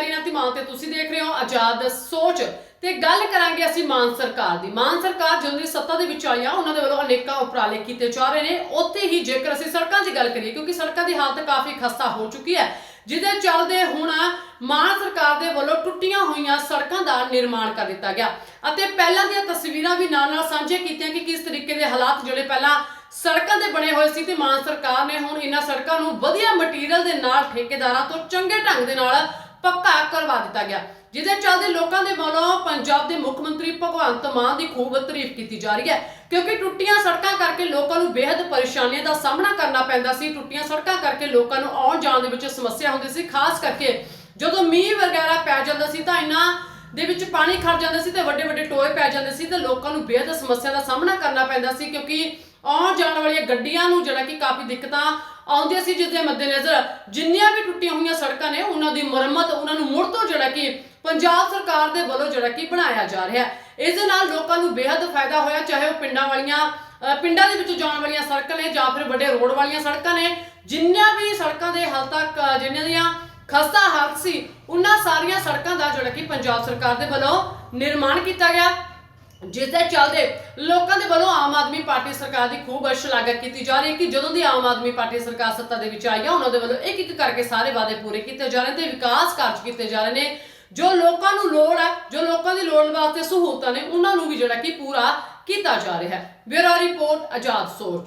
ਮੈਂ ਧੀਮਾਨ ਤੇ ਤੁਸੀਂ ਦੇਖ ਰਹੇ ਹੋ ਆਜ਼ਾਦ ਸੋਚ। ਤੇ ਗੱਲ ਕਰਾਂਗੇ ਅਸੀਂ ਮਾਨ ਸਰਕਾਰ ਦੀ। ਮਾਨ ਸਰਕਾਰ ਜਦੋਂ ਦੀ ਸੱਤਾ ਦੇ ਵਿੱਚ ਆਈ ਆ ਉਹਨਾਂ ਦੇ ਵੱਲੋਂ ਅਨੇਕਾਂ ਉਪਰਾਲੇ ਕੀਤੇ ਜਾ ਰਹੇ ਨੇ। ਉੱਥੇ ਹੀ ਜੇਕਰ ਅਸੀਂ ਸੜਕਾਂ ਦੀ ਗੱਲ ਕਰੀਏ, ਕਿਉਂਕਿ ਸੜਕਾਂ ਦੀ ਹਾਲਤ ਕਾਫੀ ਖਸਤਾ ਹੋ ਚੁੱਕੀ ਹੈ, ਜਿਹਦੇ ਚੱਲਦੇ ਹੁਣ ਮਾਨ ਸਰਕਾਰ ਦੇ ਵੱਲੋਂ ਟੁੱਟੀਆਂ ਹੋਈਆਂ ਸੜਕਾਂ ਦਾ ਨਿਰਮਾਣ ਕਰ ਦਿੱਤਾ ਗਿਆ। ਅਤੇ ਪਹਿਲਾਂ ਦੀਆਂ ਤਸਵੀਰਾਂ ਵੀ ਨਾਲ ਨਾਲ ਸਾਂਝੇ ਕੀਤੀਆਂ ਕਿ ਕਿਸ ਤਰੀਕੇ ਦੇ ਹਾਲਾਤ ਜਿਹੜੇ ਪਹਿਲਾਂ ਸੜਕਾਂ ਦੇ ਬਣੇ ਹੋਏ ਸੀ ਤੇ ਮਾਨ ਸਰਕਾਰ ਨੇ ਹੁਣ ਇਹਨਾਂ ਸੜਕਾਂ ਨੂੰ ਵਧੀਆ ਮਟੀਰੀਅਲ ਦੇ ਨਾਲ ਠੇਕੇਦਾਰਾਂ ਤੋਂ ਚੰਗੇ ਢੰਗ ਦੇ ਨਾਲ ਪੱਕਾ ਕਰਵਾ ਦਿੱਤਾ ਗਿਆ। ਜਿਹਦੇ ਚੱਲਦੇ ਲੋਕਾਂ ਦੇ ਵੱਲੋਂ ਪੰਜਾਬ ਦੇ ਮੁੱਖ ਮੰਤਰੀ ਭਗਵੰਤ ਮਾਨ ਦੀ ਖੂਬ ਤਾਰੀਫ ਕੀਤੀ ਜਾ ਰਹੀ ਹੈ, ਕਿਉਂਕਿ ਟੁੱਟੀਆਂ ਸੜਕਾਂ ਕਰਕੇ ਲੋਕਾਂ ਨੂੰ ਬੇਹੱਦ ਪਰੇਸ਼ਾਨੀਆਂ ਦਾ ਸਾਹਮਣਾ ਕਰਨਾ ਪੈਂਦਾ ਸੀ। ਟੁੱਟੀਆਂ ਸੜਕਾਂ ਕਰਕੇ ਲੋਕਾਂ ਨੂੰ ਆਉਣ ਜਾਣ ਦੇ ਵਿੱਚ ਸਮੱਸਿਆ ਹੁੰਦੀ ਸੀ, ਖਾਸ ਕਰਕੇ ਜਦੋਂ ਮੀਂਹ ਵਗੈਰਾ ਪੈ ਜਾਂਦਾ ਸੀ ਤਾਂ ਇਹਨਾਂ ਦੇ ਵਿੱਚ ਪਾਣੀ ਖੜ ਜਾਂਦਾ ਸੀ ਤੇ ਵੱਡੇ ਵੱਡੇ ਟੋਏ ਪੈ ਜਾਂਦੇ ਸੀ ਤੇ ਲੋਕਾਂ ਨੂੰ ਬੇਹੱਦ ਸਮੱਸਿਆ ਦਾ ਸਾਹਮਣਾ ਕਰਨਾ ਪੈਂਦਾ ਸੀ, ਕਿਉਂਕਿ ਆਉਣ ਜਾਣ ਵਾਲੀਆਂ ਗੱਡੀਆਂ ਨੂੰ ਜਿਹੜਾ ਕਿ ਕਾਫੀ ਦਿੱਕਤਾਂ ਆਉਂਦੀਆਂ ਸੀ ਜਿਸ ਦੇ ਮੱਦੇਨਜ਼ਰ ਜਿੰਨੀਆਂ ਵੀ ਟੁੱਟੀਆਂ ਹੋਈਆਂ ਸੜਕਾਂ ਨੇ ਉਹਨਾਂ ਦੀ ਮੁਰੰਮਤ ਉਹਨਾਂ ਨੂੰ ਮੁੜ ਤੋਂ ਜਿਹੜਾ ਕਿ ਪੰਜਾਬ ਸਰਕਾਰ ਦੇ ਵੱਲੋਂ ਜਿਹੜਾ ਕਿ ਬਣਾਇਆ ਜਾ ਰਿਹਾ ਇਸ ਦੇ ਨਾਲ ਲੋਕਾਂ ਨੂੰ ਬੇਹੱਦ ਫਾਇਦਾ ਹੋਇਆ ਚਾਹੇ ਉਹ ਪਿੰਡਾਂ ਵਾਲੀਆਂ ਪਿੰਡਾਂ ਦੇ ਵਿੱਚੋਂ ਜਾਣ ਵਾਲੀਆਂ ਸੜਕਾਂ ਨੇ ਜਾਂ ਫਿਰ ਵੱਡੇ ਰੋਡ ਵਾਲੀਆਂ ਸੜਕਾਂ ਨੇ ਜਿੰਨੀਆਂ ਵੀ ਸੜਕਾਂ ਦੇ ਹਾਲ ਤੱਕ ਅ, ਦੀਆਂ ਖਸਤਾ ਹਾਲਤ ਸੀ ਉਹਨਾਂ ਸਾਰੀਆਂ ਸੜਕਾਂ ਦਾ ਜਿਹੜਾ ਕਿ ਪੰਜਾਬ ਸਰਕਾਰ ਦੇ ਵੱਲੋਂ ਨਿਰਮਾਣ ਕੀਤਾ ਗਿਆ। ਜਿਸ ਦੇ ਚੱਲਦੇ ਲੋਕਾਂ ਦੇ ਵੱਲੋਂ ਆਮ ਆਦਮੀ ਪਾਰਟੀ ਸਰਕਾਰ ਦੀ ਖੂਬ ਸ਼ਲਾਘਾ ਕੀਤੀ ਜਾ ਰਹੀ ਹੈ ਕਿ ਜਦੋਂ ਦੀ ਆਮ ਆਦਮੀ ਪਾਰਟੀ ਸਰਕਾਰ ਸੱਤਾ ਦੇ ਵਿੱਚ ਆਈ ਹੈ ਉਹਨਾਂ ਦੇ ਵੱਲੋਂ ਇੱਕ ਇੱਕ ਕਰਕੇ ਸਾਰੇ ਵਾਅਦੇ ਪੂਰੇ ਕੀਤੇ ਜਾ ਰਹੇ ਤੇ ਵਿਕਾਸ ਕਾਰਜ ਕੀਤੇ ਜਾ ਰਹੇ ਨੇ। ਜੋ ਲੋਕਾਂ ਨੂੰ ਲੋੜ ਹੈ ਜੋ ਲੋਕਾਂ ਦੀ ਲੋੜ ਵਾਸਤੇ ਸਹੂਲਤਾਂ ਨੇ, ਉਹਨਾਂ ਨੂੰ ਵੀ ਜਿਹੜਾ ਕਿ ਪੂਰਾ ਕੀਤਾ ਜਾ ਰਿਹਾ ਹੈ। ਬਿਊਰੋ ਰਿਪੋਰਟ, ਆਜ਼ਾਦ ਸੋਚ।